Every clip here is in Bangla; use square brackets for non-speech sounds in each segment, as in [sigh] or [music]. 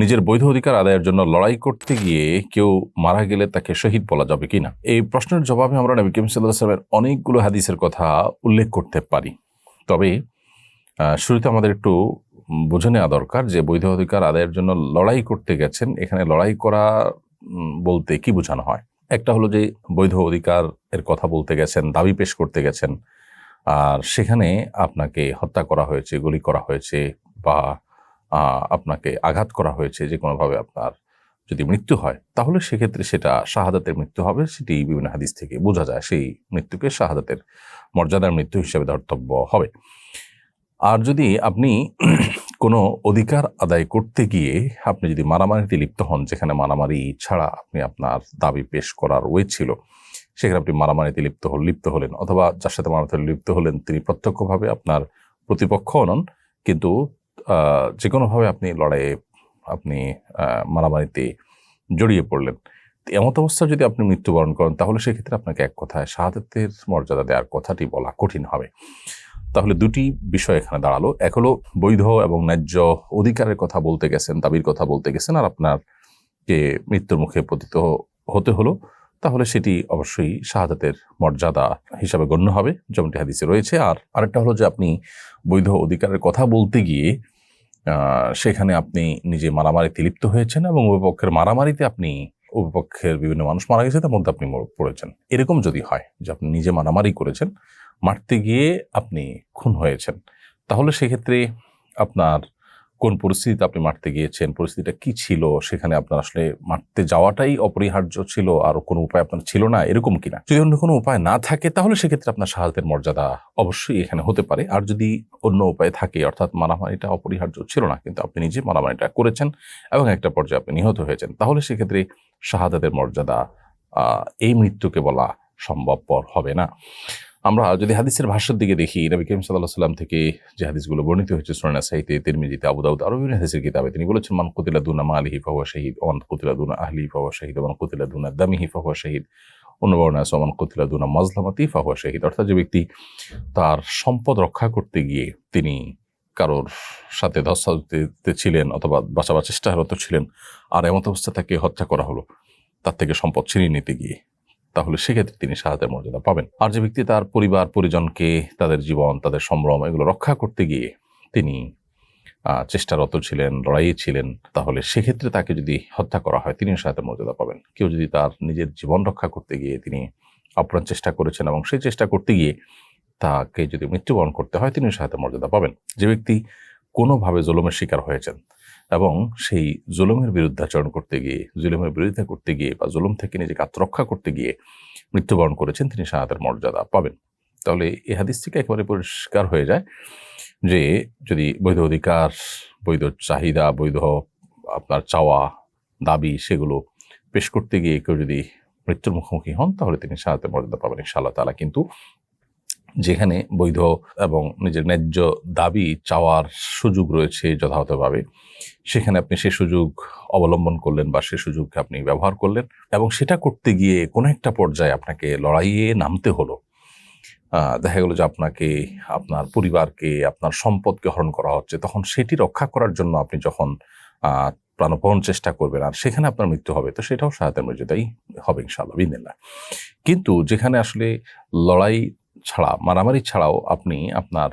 নিজের বৈধ অধিকার আদায়ের জন্য লড়াই করতে গিয়ে কেউ মারা গেলে তাকে শহীদ বলা যাবে কিনা? এই প্রশ্নের জবাবে আমরা নবী করিম সাল্লাহ সাল্লামের অনেকগুলো হাদিসের কথা উল্লেখ করতে পারি। তবে শুরুতে আমাদের একটু বুঝে নেওয়া দরকার যে বৈধ অধিকার আদায়ের জন্য লড়াই করতে গেছেন, এখানে লড়াই করা বলতে কি বোঝানো হয়? একটা হলো যে বৈধ অধিকার এর কথা বলতে গেছেন, দাবি পেশ করতে গেছেন, আর সেখানে আপনাকে হত্যা করা হয়েছে, গুলি করা হয়েছে বা আপনাকে আঘাত করা হয়েছে, যে কোনোভাবে আপনার যদি মৃত্যু হয়, তাহলে সেক্ষেত্রে সেটা শাহাদাতের মৃত্যু হবে, সেটি বিভিন্ন হাদিস থেকে বোঝা যায়, সেই মৃত্যুকে শাহাদাতের মর্যাদার মৃত্যু হিসেবে ধর্তব্য হবে। আর যদি আপনি [clears throat] কোনো অধিকার আদায় করতে গিয়ে আপনি যদি মারামারিতে লিপ্ত হন, যেখানে মারামারি ছাড়া আপনি আপনার দাবি পেশ করার ওয়ে ছিল, সেখানে আপনি মারামারিতে লিপ্ত হল, লিপ্ত হলেন, অথবা যার সাথে মারামারিতে লিপ্ত হলেন, তিনি প্রত্যক্ষভাবে আপনার প্রতিপক্ষ নন, কিন্তু যে কোনোভাবে আপনি লড়াইয়ে আপনি মারামারিতে জড়িয়ে পড়লেন। এমত অবস্থা যদি আপনি মৃত্যুবরণ করেন, তাহলে সেক্ষেত্রে আপনাকে এক কথায় শাহাদাতের মর্যাদা দেওয়ার কথাটি বলা কঠিন হবে। তাহলে দুটি বিষয় এখানে দাঁড়াল। এক হলো, বৈধ এবং ন্যায্য অধিকারের কথা বলতে গেছেন, দাবির কথা বলতে গেছেন, আর আপনার কে মৃত্যুর মুখে পতিত হতে হলো। তাহলে সেটি অবশ্যই শাহাদাতের মর্যাদা হিসাবে গণ্য হবে, যেমনটি হাদিসে রয়েছে। আর আরেকটা হলো যে আপনি বৈধ অধিকারের কথা বলতে গিয়ে সেখানে আপনি নিজে মারামারিতে লিপ্ত হয়েছেন এবং উভয়পক্ষের মারামারিতে আপনি, উভয়পক্ষের বিভিন্ন মানুষ মারা গেছে, তার মধ্যে আপনি পড়েছেন। এরকম যদি হয় যে আপনি নিজে মারামারি করেছেন, মারতে গিয়ে আপনি খুন হয়েছেন, তাহলে সেক্ষেত্রে আপনার কোন পরিস্থিতিতে আপনি মারতে গিয়েছেন? পরিস্থিতিটা কি ছিল? সেখানে আপনার আসলে মারতে যাওয়াটাই অপরিহার্য ছিল? আর কোনো উপায় আপনার ছিল না? এরকম কিনা? যদি অন্য কোনো উপায় না থাকে, তাহলে সেক্ষেত্রে আপনার শাহাদাতের মর্যাদা অবশ্যই এখানে হতে পারে। আর যদি অন্য উপায় থাকে, অর্থাৎ মারামারিটা অপরিহার্য ছিল না, কিন্তু আপনি নিজে মারামারিটা করেছেন এবং একটা পর্যায়ে আপনি নিহত হয়েছেন, তাহলে সেক্ষেত্রে শাহাদাতের মর্যাদা এই মৃত্যুকে বলা সম্ভবপর হবে না। আমরা যদি হাদিসের ভাষ্যের দিকে দেখি, নবী করিম সাল্লাহ সাল্লাম থেকে যে হাদিসগুলো বর্ণিত হয়েছে সোনানা সাহিতে তিরমিজিতে আবু দাউদ আরও বিভিন্ন হাদিসের কিতাবে, তিনি বলেছেন, মান কুতিলা দুনা মা আলিহি ফাহুয়া শহীদ ওমান কুতিলা দুনা আহলি ফাহুয়া শহীদ ওমান কুতিলা দুনা দামিহি ফাহুয়া শহীদ অন্য বর্ণনা আছে ওমান কুতিলা দুনা মাজলামাতি ফাহুয়া শহীদ। অর্থাৎ যে ব্যক্তি তার সম্পদ রক্ষা করতে গিয়ে তিনি কারোর সাথে ধস্তাধস্তিতে ছিলেন অথবা বাঁচাবার চেষ্টারত ছিলেন, আর এমত অবস্থা তাকে হত্যা করা হলো, তার থেকে সম্পদ ছিনিয়ে নিতে গিয়ে। তাহলে সেক্ষেত্রে তিনি শাহাদের মর্যাদা পাবেন। আর যে ব্যক্তি তার পরিবার, পরিজনকে, তাদের জীবন, তাদের সম্ভ্রম এগুলো রক্ষা করতে গিয়ে তিনি চেষ্টারত ছিলেন, লড়াইয়ে ছিলেন, তাহলে সেক্ষেত্রে তাকে যদি হত্যা করা হয়, তিনিও শাহাদের মর্যাদা পাবেন। কেউ যদি তার নিজের জীবন রক্ষা করতে গিয়ে তিনি আপ্রাণ চেষ্টা করেছেন এবং সেই চেষ্টা করতে গিয়ে তাকে যদি মৃত্যুবরণ করতে হয়, তিনিও শাহাদের মর্যাদা পাবেন। যে ব্যক্তি কোনোভাবে জুলুমের শিকার হয়েছেন এবং সেই জুলুমের বিরুদ্ধাচরণ করতে গিয়ে, জুলুমের বিরোধিতা করতে গিয়ে বা জুলুম থেকে নিজেকে আত্মরক্ষা করতে গিয়ে মৃত্যুবরণ করেছেন তিনি শাহাদের মর্যাদা পাবেন। তাহলে এই হাদিস থেকে একেবারে পরিষ্কার হয়ে যায় যে, যদি বৈধ অধিকার, বৈধ চাহিদা, বৈধ আপনার চাওয়া, দাবি সেগুলো পেশ করতে গিয়ে কেউ যদি মৃত্যুর মুখোমুখি হন, তাহলে তিনি শাহাদের মর্যাদা পাবেন ইনশাআল্লাহ তালা কিন্তু যেখানে বৈধ এবং নিজের ন্যায্য দাবি চাওয়ার সুযোগ রয়েছে যথাযথভাবে। সেখানে আপনি সে সুযোগ অবলম্বন করলেন বা সে সুযোগকে আপনি ব্যবহার করলেন এবং সেটা করতে গিয়ে কোনো একটা পর্যায়ে আপনাকে লড়াইয়ে নামতে হলো। দেখা গেল যে আপনাকে, আপনার পরিবারকে, আপনার সম্পদকে হরণ করা হচ্ছে। তখন সেটি রক্ষা করার জন্য আপনি যখন প্রাণপণ চেষ্টা করবেন আর সেখানে আপনার মৃত্যু হবে, তো সেটাও সাহায্যের মর্যাদাই হবে ইনশাআল্লাহ বিদিল্লা কিন্তু যেখানে আসলে লড়াই ছাড়া, মারামারি ছাড়াও আপনি আপনার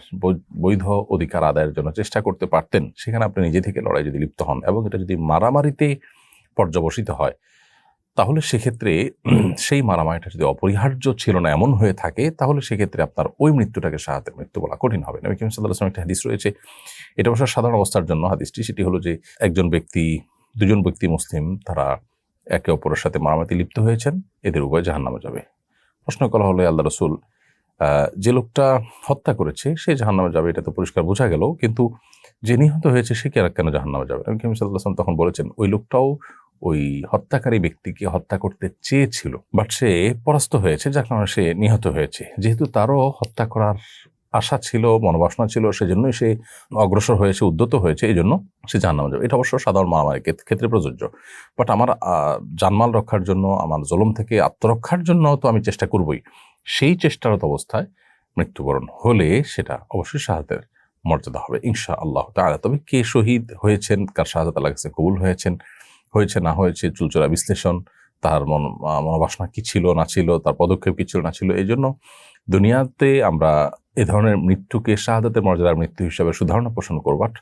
বৈধ অধিকার আদায়ের জন্য চেষ্টা করতে পারতেন, সেখানে আপনি নিজে থেকে লড়াই যদি লিপ্ত হন এবং এটা যদি মারামারিতে পর্যবসিত হয়, তাহলে সেক্ষেত্রে [clears throat] সেই মারামারিটা যদি অপরিহার্য ছিল না, এমন হয়ে থাকে, তাহলে সেক্ষেত্রে আপনার ওই মৃত্যুটাকে সাহায্যের মৃত্যু বলা কঠিন হবে নবী করিম সাল্লাহ একটা হাদিস রয়েছে, এটা অবশ্য সাধারণ অবস্থার জন্য হাদিসটি, সেটি হলো যে একজন ব্যক্তি, দুজন ব্যক্তি মুসলিম, তারা একে অপরের সাথে মারামারি লিপ্ত হয়েছেন, এদের উভয় জাহান্নামে যাবে। প্রশ্ন করা হলো, আল্লাহ রসুল যে লোকটা হত্যা করেছে, সে জাহান্নামে যাবে, এটা তো পরিষ্কার বোঝা গেল। কিন্তু যে নিহত হয়েছে, সে কে- কেন জাহান্নামে যাবে? করিম সাল্লাহ আসলাম তখন বলেছেন, ওই লোকটাও ওই হত্যাকারী ব্যক্তিকে হত্যা করতে চেয়েছিল, বাট সে পরাস্ত হয়েছে, যার কারণে সে নিহত হয়েছে। যেহেতু তারও হত্যা করার আশা ছিল, মনোবাসনা ছিল, সেজন্যই সে অগ্রসর হয়েছে, উদ্যত হয়েছে এই জন্য সে জাহান্নামে যাবে। এটা অবশ্য সাধারণ মারামারি ক্ষেত্রে প্রযোজ্য। বাট আমার জানমাল রক্ষার জন্য, আমার জলম থেকে আত্মরক্ষার জন্য তো আমি চেষ্টা করবই। সেই চেষ্টারত অবস্থায় মৃত্যুবরণ হলে সেটা অবশ্যই শাহাদের মর্যাদা হবে ইনশা আল্লাহ তালা তবে কে শহীদ হয়েছেন, কার শাহাদ আল্লাহ কাছে কবুল হয়েছেন, হয়েছে না হয়েছে, চুলচোরা বিশ্লেষণ, তার মন, মনোবাসনা কি ছিল, না ছিল, তার পদক্ষেপ কি ছিল, না ছিল, এই জন্য দুনিয়াতে আমরা এ ধরনের মৃত্যুকে শাহাদাতের মর্যাদার মৃত্যু হিসাবে সুধারণা পোষণ করব বাট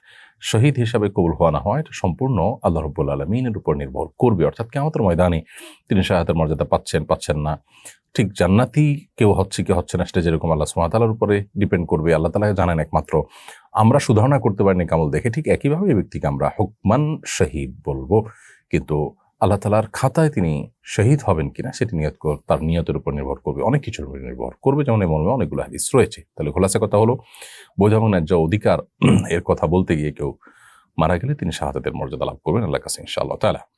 শহীদ হিসাবে কবুল হওয়া না হয়, এটা সম্পূর্ণ আল্লাহ রব্বুল আলমিনের উপর নির্ভর করবে। অর্থাৎ কেমতের ময়দানে তিনি শাহাদাতের মর্যাদা পাচ্ছেন পাচ্ছেন না। ঠিক জান্নাতি কেউ হচ্ছে কি হচ্ছে না সেটা যেরকম আল্লাহ সুমাতালার উপরে ডিপেন্ড করবে। আল্লাহ তালা জানেন একমাত্র, আমরা সুধারণা করতে পারিনি কামল দেখে, ঠিক একইভাবে এই ব্যক্তিকে আমরা হুকমান শহীদ বলব। কিন্তু আল্লাহ তালার খাতায় তিনি শহীদ হবেন কিনা সেটি নিয়ত তার নিয়তের উপর নির্ভর করবে, অনেক কিছুর উপর নির্ভর করবে। যেমন এই মর্মে অনেকগুলো হাদিস রয়েছে। তাহলে খোলাসা কথা হলো, বোঝাবো ন্যায্য অধিকার, এর কথা বলতে গিয়ে কেউ মারা গেলে তিনি শাহাদাতের মর্যাদা লাভ করবেন আল্লাহ কাছে ইনশাআল্লাহ তালা